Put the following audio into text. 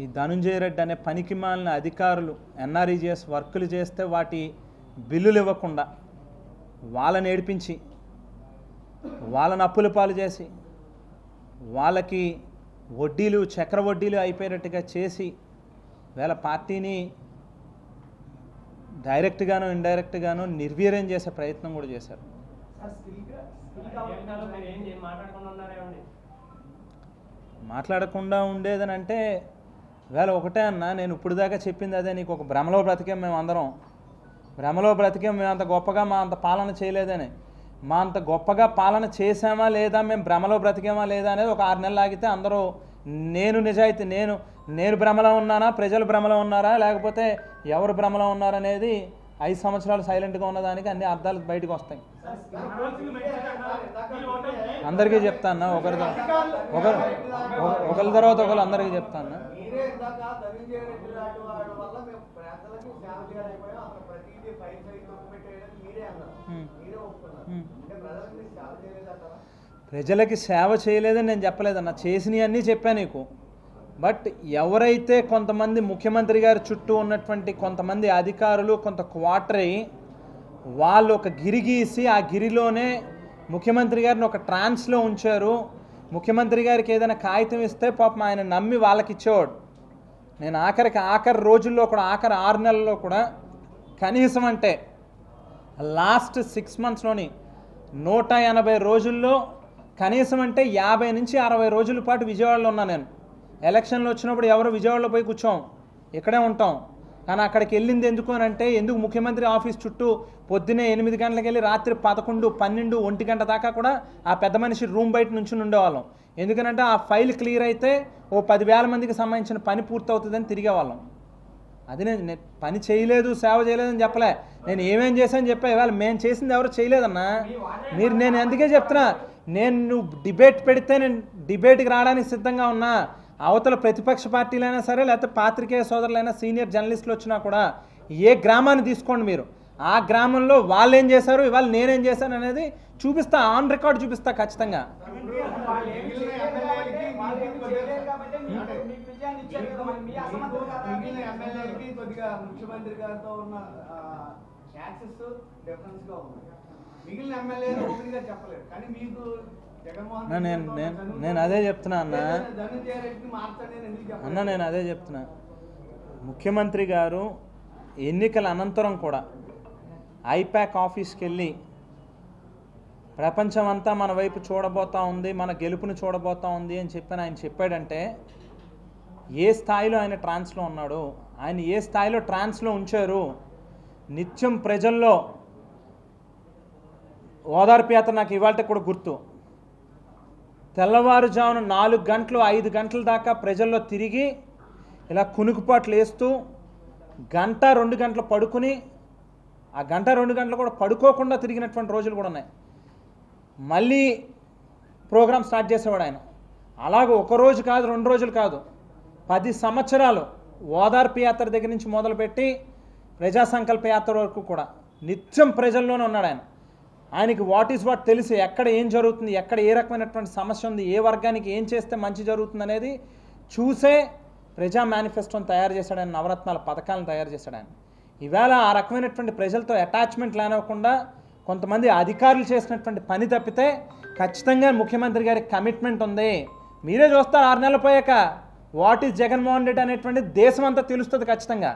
ఈ ధనుంజయ రెడ్డి అనే పనికి మాలిన అధికారులు ఎన్ఆర్ఈజిఎస్ వర్కులు చేస్తే వాటి బిల్లులు ఇవ్వకుండా వాళ్ళని ఏడిపించి వాళ్ళని అప్పుల పాలు చేసి వాళ్ళకి వడ్డీలు చక్ర వడ్డీలు అయిపోయేటట్టుగా చేసి వేళ పార్టీని డైరెక్ట్గాను ఇండైరెక్ట్గాను నిర్వీర్యం చేసే ప్రయత్నం కూడా చేశారు. మాట్లాడకుండా ఉండేదని అంటే వేళ ఒకటే అన్న నేను ఇప్పుడు దాకా చెప్పింది అదే నీకు ఒక భ్రమలో బ్రతికాం మేము అందరం. భ్రమలో బ్రతికాం మేము అంత గొప్పగా మా అంత పాలన చేయలేదని. మా అంత గొప్పగా పాలన చేసామా లేదా మేము భ్రమలో బ్రతికామా లేదా అనేది ఒక ఆరు నెలలు ఆగితే అందరూ నేను నిజాయితీ నేను నేను భ్రమలో ఉన్నానా ప్రజలు భ్రమలో ఉన్నారా లేకపోతే ఎవరు భ్రమలో ఉన్నారనేది ఐదు సంవత్సరాలు సైలెంట్గా ఉన్నదానికి అన్ని అర్థాలు బయటకు వస్తాయి. అందరికీ చెప్తాను ఒకరి ఒకరు ఒకరి తర్వాత ఒకరు అందరికీ చెప్తాను ప్రజలకి సేవ చేయలేదని నేను చెప్పలేదన్న. చేసినవి అన్నీ చెప్పాను నీకు. బట్ ఎవరైతే కొంతమంది ముఖ్యమంత్రి గారి చుట్టూ ఉన్నటువంటి కొంతమంది అధికారులు కొంత క్వార్టర్ అయ్యి వాళ్ళు ఒక గిరి గీసి ఆ గిరిలోనే ముఖ్యమంత్రి గారిని ఒక ట్రాన్స్లో ఉంచారు. ముఖ్యమంత్రి గారికి ఏదైనా కాగితం ఇస్తే పాపం ఆయన నమ్మి వాళ్ళకి ఇచ్చేవాడు. నేను ఆఖరికి ఆఖరి రోజుల్లో కూడా ఆఖరి ఆరు నెలల్లో కూడా కనీసం అంటే లాస్ట్ సిక్స్ మంత్స్లోని నూట ఎనభై రోజుల్లో కనీసం అంటే యాభై నుంచి అరవై రోజుల పాటు విజయవాడలో ఉన్నా నేను. ఎలక్షన్లు వచ్చినప్పుడు ఎవరు విజయవాడలో పోయి కూర్చోం ఇక్కడే ఉంటాం. కానీ అక్కడికి వెళ్ళింది ఎందుకు అని అంటే ఎందుకు ముఖ్యమంత్రి ఆఫీస్ చుట్టూ పొద్దునే ఎనిమిది గంటలకు వెళ్ళి రాత్రి పదకొండు పన్నెండు ఒంటి గంట దాకా కూడా ఆ పెద్ద మనిషి రూమ్ బయట నుంచి ఉండేవాళ్ళం. ఎందుకనంటే ఆ ఫైల్ క్లియర్ అయితే ఓ పదివేల మందికి సంబంధించిన పని పూర్తవుతుందని తిరిగేవాళ్ళం. అది నేను పని చేయలేదు సేవ చేయలేదని చెప్పలే. నేను ఏమేం చేశాను చెప్పా ఇవాళ మేము చేసింది ఎవరు చేయలేదన్నా? మీరు నేను అందుకే చెప్తున్నా నేను నువ్వు డిబేట్ పెడితే నేను డిబేట్కి రావడానికి సిద్ధంగా ఉన్నా. అవతల ప్రతిపక్ష పార్టీలైనా సరే లేకపోతే పాత్రికేయ సోదరులైనా సీనియర్ జర్నలిస్టులు వచ్చినా కూడా ఏ గ్రామాన్ని తీసుకోండి మీరు. ఆ గ్రామంలో వాళ్ళు ఏం చేశారు ఇవాళ నేనేం చేశాను అనేది చూపిస్తా ఆన్ రికార్డ్ చూపిస్తా ఖచ్చితంగా. మిగిలిన గా ఎమ్మెల్యేలు కానీ మీకు నేను నేను నేను అదే చెప్తున్నా అన్న? అన్న నేను అదే చెప్తున్నా. ముఖ్యమంత్రి గారు ఎన్నికల అనంతరం కూడా ఐపాక్ ఆఫీస్కి వెళ్ళి ప్రపంచం అంతా మన వైపు చూడబోతా ఉంది మన గెలుపుని చూడబోతా ఉంది అని చెప్పని ఆయన చెప్పాడంటే ఏ స్థాయిలో ఆయన ట్రాన్స్లో ఉన్నాడు? ఆయన ఏ స్థాయిలో ట్రాన్స్లో ఉంచారు? నిత్యం ప్రజల్లో ఓదార్పు యాత్ర నాకు ఇవాళ కూడా గుర్తు. తెల్లవారుజామున నాలుగు గంటలు ఐదు గంటల దాకా ప్రజల్లో తిరిగి ఇలా కునుకుపాట్లు వేస్తూ గంట రెండు గంటలు పడుకుని ఆ గంట రెండు గంటలు కూడా పడుకోకుండా తిరిగినటువంటి రోజులు కూడా ఉన్నాయి. మళ్ళీ ప్రోగ్రామ్ స్టార్ట్ చేసేవాడు ఆయన. అలాగే ఒక రోజు కాదు రెండు రోజులు కాదు. పది సంవత్సరాలు ఓదార్పు యాత్ర దగ్గర నుంచి మొదలుపెట్టి ప్రజా సంకల్ప యాత్ర వరకు కూడా నిత్యం ప్రజల్లోనే ఉన్నాడు ఆయన. ఆయనకి వాట్ ఈస్ వాట్ తెలుసు ఎక్కడ ఏం జరుగుతుంది ఎక్కడ ఏ రకమైనటువంటి సమస్య ఉంది ఏ వర్గానికి ఏం చేస్తే మంచి జరుగుతుంది అనేది చూసే ప్రజా మేనిఫెస్టోని తయారు చేశాడు ఆయన నవరత్నాల పథకాలను తయారు చేశాడు ఆయన. ఈవేళ ఆ రకమైనటువంటి ప్రజలతో అటాచ్మెంట్ లేనివ్వకుండా కొంతమంది అధికారులు చేసినటువంటి పని తప్పితే ఖచ్చితంగా ముఖ్యమంత్రి గారికి కమిట్మెంట్ ఉంది. మీరే చూస్తారు ఆరు నెలలు పోయాక వాట్ ఈజ్ జగన్మోహన్ రెడ్డి అనేటువంటి దేశం అంతా తెలుస్తుంది ఖచ్చితంగా.